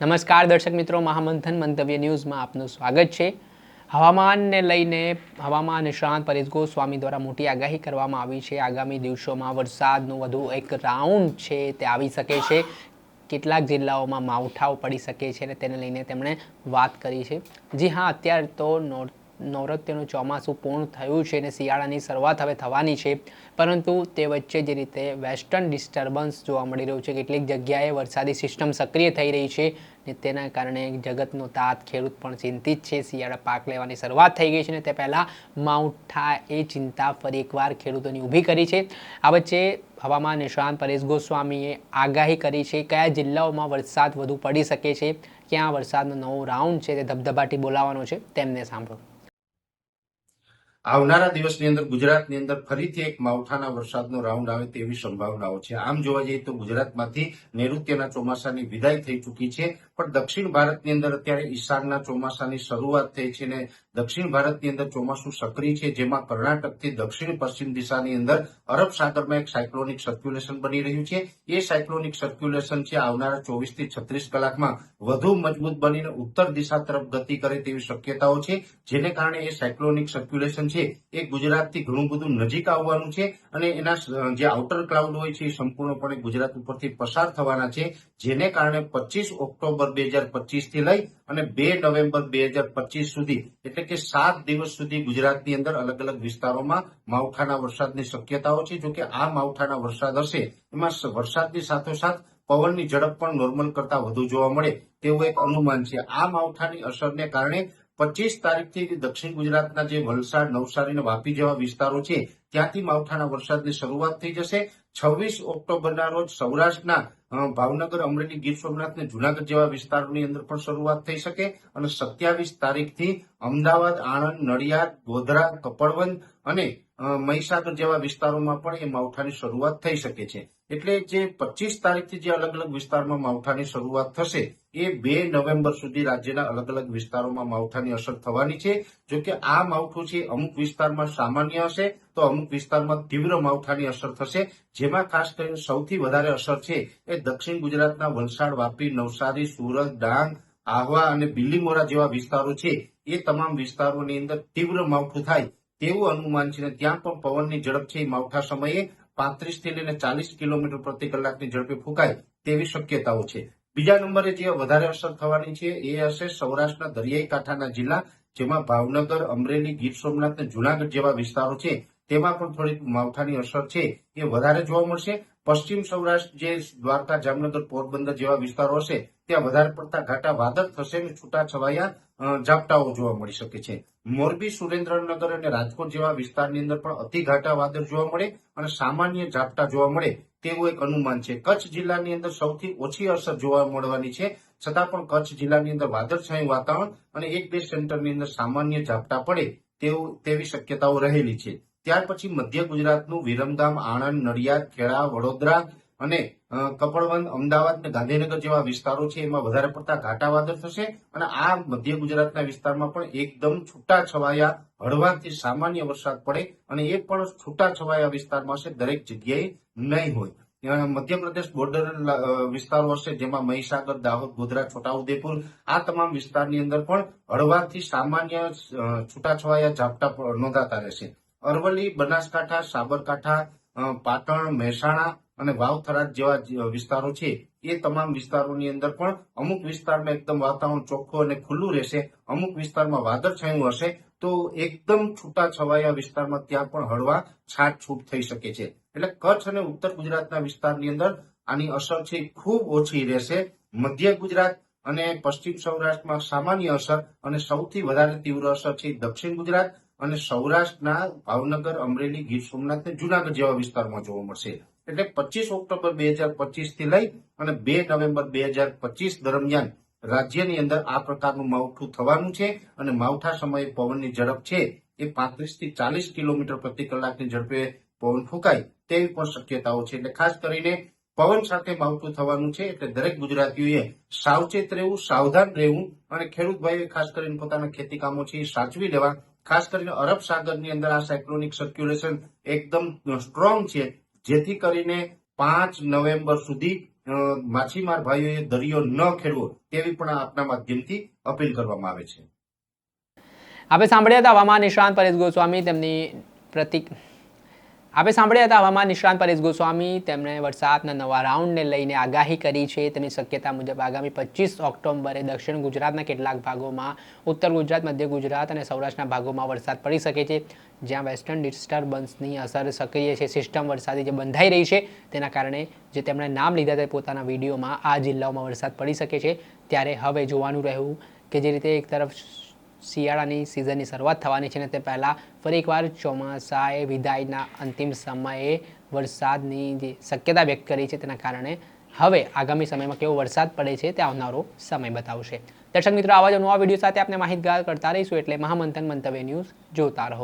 નમસ્કાર દર્શક મિત્રો, મહામંથન મંતવ્ય ન્યૂઝમાં આપનું સ્વાગત છે. હવામાનને લઈને હવામાન નિષ્ણાંત પરેશ ગોસ્વામી દ્વારા મોટી આગાહી કરવામાં આવી છે. આગામી દિવસોમાં વરસાદનું વધુ એક રાઉન્ડ છે તે આવી શકે છે. કેટલાક જિલ્લાઓમાં માવઠાઓ પડી શકે છે અને તેને લઈને તેમણે વાત કરી છે. જી હા, અત્યારે તો નોર નવરાત્રિનું ચોમાસું પૂર્ણ થયું છે અને શિયાળાની શરૂઆત હવે થવાની છે. પરંતુ તે વચ્ચે જે રીતે વેસ્ટર્ન ડિસ્ટર્બન્સ જોવા મળી રહ્યું છે, કેટલીક જગ્યાએ વરસાદી સિસ્ટમ સક્રિય થઈ રહી છે ને તેના કારણે જગતનો તાત, ખેડૂત પણ ચિંતિત છે. શિયાળા પાક લેવાની શરૂઆત થઈ ગઈ છે ને તે પહેલાં માઉઠા એ ચિંતા ફરી એકવાર ખેડૂતોની ઊભી કરી છે. આ વચ્ચે હવામાન નિષ્ણાંત પરેશ ગોસ્વામીએ આગાહી કરી છે કયા જિલ્લાઓમાં વરસાદ વધુ પડી શકે છે, ક્યાં વરસાદનો નવો રાઉન્ડ છે તે ધબધબાટી બોલાવવાનો છે, તેમને સાંભળો. આવનારા દિવસની અંદર, ગુજરાતની અંદર ફરીથી એક માવઠાના વરસાદનો રાઉન્ડ આવે તેવી સંભાવનાઓ છે. આમ જોવા જઈએ તો ગુજરાતમાંથી નૈઋત્યના ચોમાસાની વિદાય થઈ ચૂકી છે, પણ દક્ષિણ ભારતની અંદર અત્યારે ઈશાનના ચોમાસાની શરૂઆત થઈ છે અને દક્ષિણ ભારતની અંદર ચોમાસું સક્રિય છે, જેમાં કર્ણાટકથી દક્ષિણ પશ્ચિમ દિશાની અંદર અરબ સાગરમાં એક સાયક્લોનિક સર્ક્યુલેશન બની રહ્યું છે. એ સાયક્લોનિક સર્ક્યુલેશન છે આવનારા ચોવીસથી છત્રીસ કલાકમાં વધુ મજબૂત બનીને ઉત્તર દિશા તરફ ગતિ કરે તેવી શક્યતાઓ છે, જેને કારણે એ સાયક્લોનિક સર્ક્યુલેશન છે, એ ગુજરાતથી ઘણું બધું નજીક આવવાનું છે અને એના જે આઉટર ક્લાઉડ હોય છે, એ સંપૂર્ણપણે ગુજરાત ઉપરથી પસાર થવાના છે, જેને કારણે પચીસ ઓક્ટોબર બે હજાર પચીસથી લઈ અને બે નવેમ્બર બે હજાર પચીસ સુધી, એટલે કે સાત દિવસ સુધી ગુજરાતની અંદર અલગ અલગ વિસ્તારોમાં માવઠાના વરસાદની શક્યતાઓ છે. જોકે આ માવઠાના વરસાદ હશે, એમાં વરસાદની સાથોસાથ પવનની ઝડપ પણ નોર્મલ કરતા વધુ જોવા મળે તેવું એક અનુમાન છે. આ માવઠાની અસરને કારણે પચીસ તારીખથી દક્ષિણ ગુજરાતના જે વલસાડ, નવસારી વાપી જેવા વિસ્તારો છે, ત્યાંથી માવઠાના વરસાદની શરૂઆત થઈ જશે. છવ્વીસ ઓક્ટોબરના રોજ સૌરાષ્ટ્રના ભાવનગર, અમરેલી, ગીર સોમનાથ અને જુનાગઢ જેવા વિસ્તારોની અંદર પણ શરૂઆત થઈ શકે અને સત્યાવીસ તારીખથી અમદાવાદ, આણંદ, નડિયાદ, ગોધરા, કપડવંજ અને મહીસાગર જેવા વિસ્તારોમાં પણ એ માવઠાની શરૂઆત થઈ શકે છે. એટલે જે પચીસ તારીખથી જે અલગ અલગ વિસ્તારમાં માવઠાની શરૂઆત થશે, એ બે નવેમ્બર સુધી રાજ્યના અલગ અલગ વિસ્તારોમાં માવઠાની અસર થવાની છે. જો કે આ માવઠું છે, અમુક વિસ્તારમાં સામાન્ય હશે, તો અમુક વિસ્તારમાં તીવ્ર માવઠાની અસર થશે. જેમાં ખાસ કરીને સૌથી વધારે અસર છે એ દક્ષિણ ગુજરાતના વલસાડ, વાપી, નવસારી, સુરત, ડાંગ, આહવા અને બિલીમોરા જેવા વિસ્તારો છે. એ તમામ વિસ્તારોની અંદર તીવ્ર માવઠું થાય તેવું અનુમાન છે. ત્યાં પણ પવનની ઝડપ છે. માવઠા સમયે પાંત્રીસથી લઈને ચાલીસ કિલોમીટર પ્રતિ કલાકની ઝડપે ફૂંકાય તેવી શક્યતાઓ છે. બીજા નંબરે જે વધારે અસર થવાની છે એ હશે સૌરાષ્ટ્રના દરિયાઈ કાંઠાના જિલ્લા, જેમાં ભાવનગર, અમરેલી, ગીર સોમનાથ અને જુનાગઢ જેવા વિસ્તારો છે. તેમાં પણ થોડીક માવઠાની અસર છે. એ વધારે જોવા મળશે. પશ્ચિમ સૌરાષ્ટ્ર જે દ્વારકા, જામનગર, પોરબંદર જેવા વિસ્તારો હશે, ત્યાં વધારે પડતા ઘાટા વાદળ થશે અને છૂટા છવાયા ઝાપટાઓ જોવા મળી શકે છે. મોરબી, સુરેન્દ્રનગર અને રાજકોટ જેવા વિસ્તારની અંદર પણ અતિ ઘાટા વાદળ જોવા મળે અને સામાન્ય ઝાપટા જોવા મળે તેવું એક અનુમાન છે. કચ્છ જિલ્લાની અંદર સૌથી ઓછી અસર જોવા મળવાની છે. છતાં પણ કચ્છ જિલ્લાની અંદર વાદળછાયું વાતાવરણ અને એક બે સેન્ટરની અંદર સામાન્ય ઝાપટા પડે તેવું, તેવી શક્યતાઓ રહેલી છે. ત્યાર પછી મધ્ય ગુજરાતનું વિરમધામ આણંદ, નડિયાદ, ખેડા, વડોદરા અને કપડવંદ અમદાવાદ અને ગાંધીનગર જેવા વિસ્તારો છે, એમાં વધારે પડતા ઘાટા વાદળ થશે અને આ મધ્ય ગુજરાતના વિસ્તારમાં પણ એકદમ છૂટા છવાયા હળવાથી સામાન્ય વરસાદ પડે અને એ પણ છૂટા છવાયા વિસ્તારમાં હશે, દરેક જગ્યાએ નહીં હોય. મધ્યપ્રદેશ બોર્ડર વિસ્તારો હશે, જેમાં મહીસાગર, દાહોદ, ગોધરા, છોટાઉદેપુર, આ તમામ વિસ્તારની અંદર પણ હળવાથી સામાન્ય છૂટાછવાયા ઝાપટા નોંધાતા રહેશે. અરવલ્લી, બનાસકાંઠા, સાબરકાંઠા પાટણ, મહેસાણા અને વાવથરા જેવા વિસ્તારો છે. એ તમામ વિસ્તારોની અંદર પણ અમુક વિસ્તારમાં એકદમ વાતાવરણ ચોખ્ખું અને ખુલ્લું રહેશે. અમુક વિસ્તારમાં વાદળછાયું હશે. તો એકદમ છૂટા છવાયા વિસ્તારમાં ત્યાં પણ હળવા છાંટછૂટ થઈ શકે છે. એટલે કચ્છ અને ઉત્તર ગુજરાતના વિસ્તારની અંદર આની અસર છે ખૂબ ઓછી રહેશે. મધ્ય ગુજરાત અને પશ્ચિમ સૌરાષ્ટ્રમાં સામાન્ય અસર અને સૌથી વધારે તીવ્ર અસર છે દક્ષિણ ગુજરાત અને સૌરાષ્ટ્રના ભાવનગર, અમરેલી, ગીર સોમનાથ ને જુનાગઢ જેવા વિસ્તારમાં જોવા મળશે. એટલે પચીસ ઓક્ટોબર બે હજાર પચીસથી લઈ અને બે નવેમ્બર બે હજાર પચીસ દરમિયાન રાજ્યની અંદર આ પ્રકારનું માવઠું થવાનું છે અને માવઠા સમયે પવનની ઝડપ છે એ પાંત્રીસથી ચાલીસ કિલોમીટર પ્રતિ કલાકની ઝડપે પવન ફૂંકાય તેવી પણ શક્યતાઓ છે. એટલે ખાસ કરીને પવન સાથે માવઠું થવાનું છે એટલે દરેક ગુજરાતીઓએ સાવચેત રહેવું, સાવધાન રહેવું અને ખેડૂત ભાઈઓએ ખાસ કરીને પોતાના ખેતી કામો છે એ સાચવી લેવા ખાસ કરીને અરબ સાગરની અંદર આ સાયક્લોનિક સર્ક્યુલેશન એકદમ સ્ટ્રોંગ છે. જેથી કરીને પાંચ નવેમ્બર સુધી માછીમાર ભાઈઓએ દરિયો ન ખેડવો તેવી પણ આપના માધ્યમથી અપીલ કરવામાં આવે છે. આપણે સાંભળ્યા હતા હવામાન નિષ્ણાંત પરેશ ગોસ્વામી તેમની પ્રતિક આપણે સાંભળ્યા હતા હવામાન નિષ્ણાંત પરેશ ગોસ્વામી. તેમણે વરસાદના નવા રાઉન્ડને લઈને આગાહી કરી છે. તેની શક્યતા મુજબ આગામી પચીસ ઓક્ટોબરે દક્ષિણ ગુજરાતના કેટલાક ભાગોમાં, ઉત્તર ગુજરાત, મધ્ય ગુજરાત અને સૌરાષ્ટ્રના ભાગોમાં વરસાદ પડી શકે છે. જ્યાં વેસ્ટર્ન ડિસ્ટર્બન્સની અસર સક્રિય છે. સિસ્ટમ વરસાદી જે બંધાઈ રહી છે, તેના કારણે જે તેમણે નામ લીધા તે પોતાના વિડીયોમાં આ જિલ્લાઓમાં વરસાદ પડી શકે છે. ત્યારે હવે જોવાનું રહ્યું કે જે રીતે એક તરફ શિયાળાની સિઝનની શરૂઆત થવાની છે અને તે પહેલાં ફરી એકવાર ચોમાસાએ વિદાયના અંતિમ સમયે વરસાદની જે શક્યતા વ્યક્ત કરી છે તેના કારણે હવે આગામી સમયમાં કેવો વરસાદ પડે છે તે આવનારો સમય બતાવશે. દર્શક મિત્રો, આવા જ નવા વીડિયો સાથે આપણે માહિતગાર કરતા રહીશું એટલે મહામંથન મંતવ્ય ન્યૂઝ જોતા રહો.